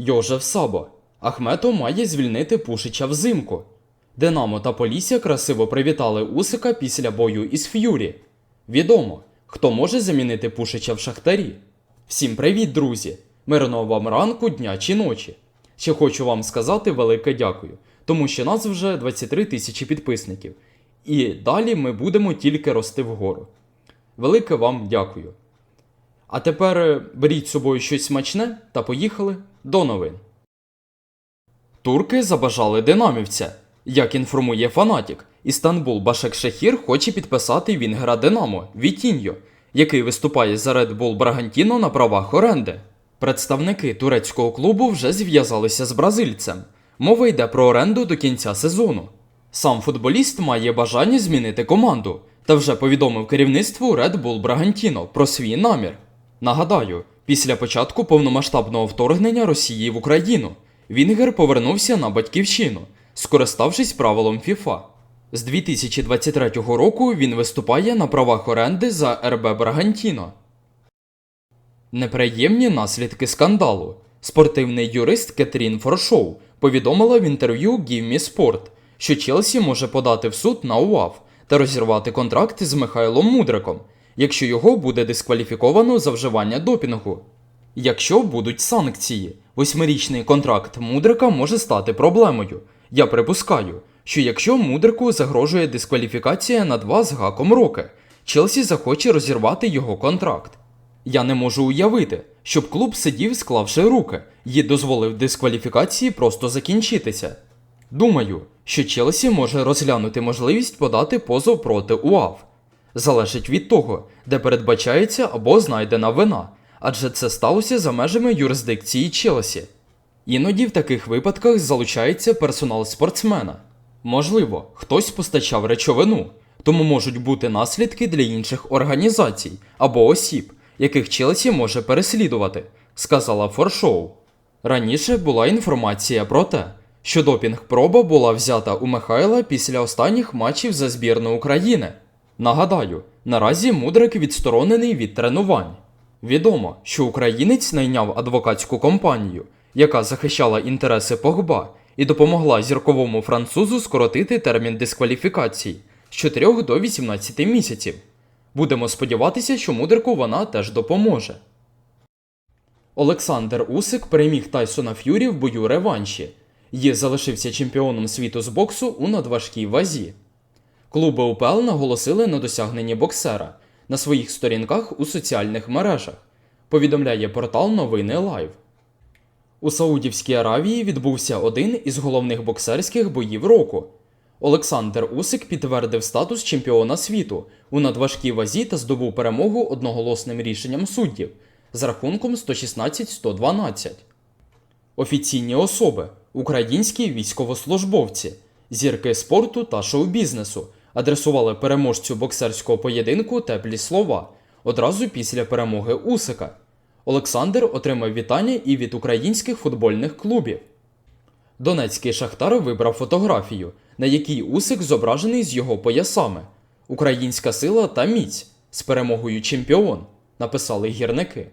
Йожев Сабо. Ахмето має звільнити Пушича взимку. Динамо та Полісся красиво привітали Усика після бою із Ф'юрі. Відомо, хто може замінити Пушича в Шахтарі. Всім привіт, друзі! Мирного вам ранку, дня чи ночі. Ще хочу вам сказати велике дякую, тому що нас вже 23 тисячі підписників. І далі ми будемо тільки рости вгору. Велике вам дякую. А тепер е, беріть з собою щось смачне та поїхали до новин. Турки забажали динамівця. Як інформує Фанатік, Істанбул Башекшехір хоче підписати Вінгера Динамо Вітіньо, який виступає за Red Bull Брагантіно на правах оренди. Представники турецького клубу вже зв'язалися з бразильцем. Мова йде про оренду до кінця сезону. Сам футболіст має бажання змінити команду та вже повідомив керівництву Red Bull Брагантіно про свій намір. Нагадаю, після початку повномасштабного вторгнення Росії в Україну Вінгер повернувся на батьківщину, скориставшись правилом FIFA. З 2023 року він виступає на правах оренди за РБ Брагантіно. Неприємні наслідки скандалу. Спортивний юрист Кетрін Форшоу повідомила в інтерв'ю Give Me Sport, що Челсі може подати в суд на УАВ та розірвати контракт з Михайлом Мудриком, якщо його буде дискваліфіковано за вживання допінгу. Якщо будуть санкції, восьмирічний контракт Мудрика може стати проблемою. Я припускаю, що якщо Мудрику загрожує дискваліфікація на два з гаком роки, Челсі захоче розірвати його контракт. Я не можу уявити, щоб клуб сидів, склавши руки, і дозволив дискваліфікації просто закінчитися. Думаю, що Челсі може розглянути можливість подати позов проти УАВ. Залежить від того, де передбачається або знайдена вина, адже це сталося за межами юрисдикції Челсі. Іноді в таких випадках залучається персонал спортсмена. Можливо, хтось постачав речовину, тому можуть бути наслідки для інших організацій або осіб, яких Челсі може переслідувати, сказала Форшоу. Раніше була інформація про те, що допінг-проба була взята у Михайла після останніх матчів за збірну України. Нагадаю, наразі Мудрик відсторонений від тренувань. Відомо, що українець найняв адвокатську компанію, яка захищала інтереси Погба і допомогла зірковому французу скоротити термін дискваліфікації з 4 до 18 місяців. Будемо сподіватися, що Мудрику вона теж допоможе. Олександр Усик переміг Тайсона Ф'юрі в бою реванші і залишився чемпіоном світу з боксу у надважкій вазі. Клуби УПЛ наголосили на досягненні боксера на своїх сторінках у соціальних мережах, повідомляє портал Новини Лайв. У Саудівській Аравії відбувся один із головних боксерських боїв року. Олександр Усик підтвердив статус чемпіона світу у надважкій вазі та здобув перемогу одноголосним рішенням суддів з рахунком 116-112. Офіційні особи, українські військовослужбовці, зірки спорту та шоу-бізнесу адресували переможцю боксерського поєдинку теплі слова одразу після перемоги Усика. Олександр отримав вітання і від українських футбольних клубів. Донецький шахтар вибрав фотографію, на якій Усик зображений з його поясами. Українська сила та міць з перемогою чемпіон, написали гірники.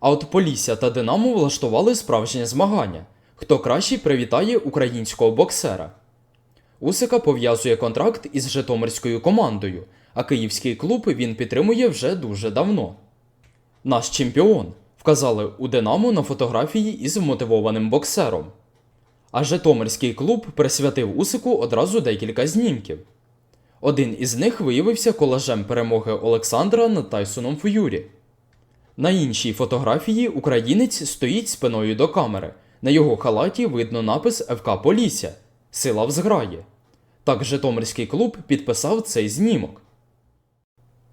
А от Полісся та Динамо влаштували справжнє змагання. Хто краще привітає українського боксера. Усика пов'язує контракт із Житомирською командою, а київський клуб він підтримує вже дуже давно. Наш чемпіон вказали у Динамо на фотографії із вмотивованим боксером. А Житомирський клуб присвятив Усику одразу декілька знімків. Один із них виявився колажем перемоги Олександра над Тайсоном Ф'юрі. На іншій фотографії українець стоїть спиною до камери. На його халаті видно напис ФК Полісся Сила в зграї. Так Житомирський клуб підписав цей знімок.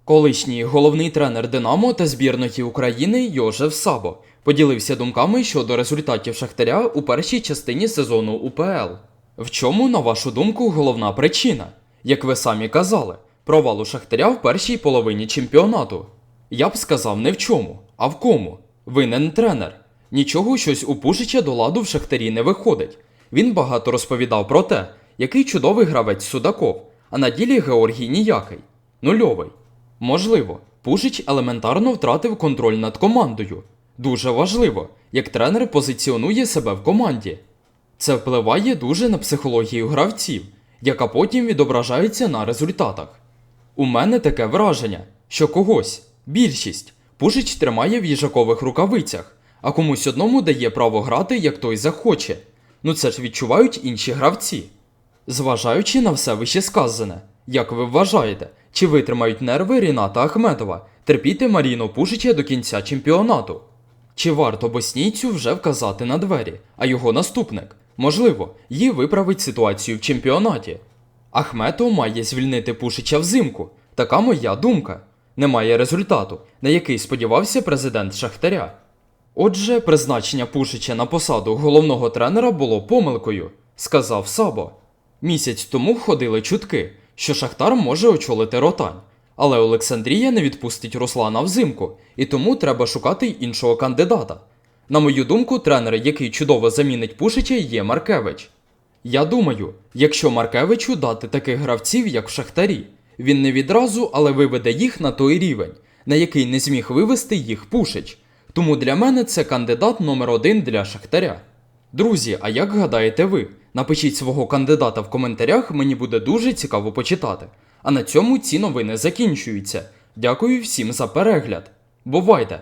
Колишній головний тренер Динамо та збірної України Йожев Сабо поділився думками щодо результатів Шахтаря у першій частині сезону УПЛ. В чому, на вашу думку, головна причина? Як ви самі казали, провалу Шахтаря в першій половині чемпіонату. Я б сказав не в чому, а в кому. Винен тренер. Нічого щось у Пушича до ладу в Шахтарі не виходить. Він багато розповідав про те, який чудовий гравець Судаков, а на ділі Георгій ніякий. Нульовий. Можливо, Пушич елементарно втратив контроль над командою. Дуже важливо, як тренер позиціонує себе в команді. Це впливає дуже на психологію гравців, яка потім відображається на результатах. У мене таке враження, що когось, більшість, Пушич тримає в їжакових рукавицях, а комусь одному дає право грати, як той захоче. Ну це ж відчувають інші гравці. Зважаючи на все вищесказане, як ви вважаєте, чи витримають нерви Ріната Ахметова терпіти Маріно Пушича до кінця чемпіонату? Чи варто боснійцю вже вказати на двері, а його наступник, можливо, їй виправить ситуацію в чемпіонаті? Ахметов має звільнити Пушича взимку. Така моя думка. Немає результату, на який сподівався президент Шахтаря. Отже, призначення Пушича на посаду головного тренера було помилкою, сказав Сабо. Місяць тому ходили чутки, що Шахтар може очолити ротань, але Олександрія не відпустить Руслана взимку, і тому треба шукати іншого кандидата. На мою думку, тренер, який чудово замінить Пушича, є Маркевич. Я думаю, якщо Маркевичу дати таких гравців, як в Шахтарі, він не відразу, але виведе їх на той рівень, на який не зміг вивести їх Пушич. Тому для мене це кандидат номер один для Шахтаря. Друзі, а як гадаєте ви? Напишіть свого кандидата в коментарях, мені буде дуже цікаво почитати. А на цьому ці новини закінчуються. Дякую всім за перегляд. Бувайте!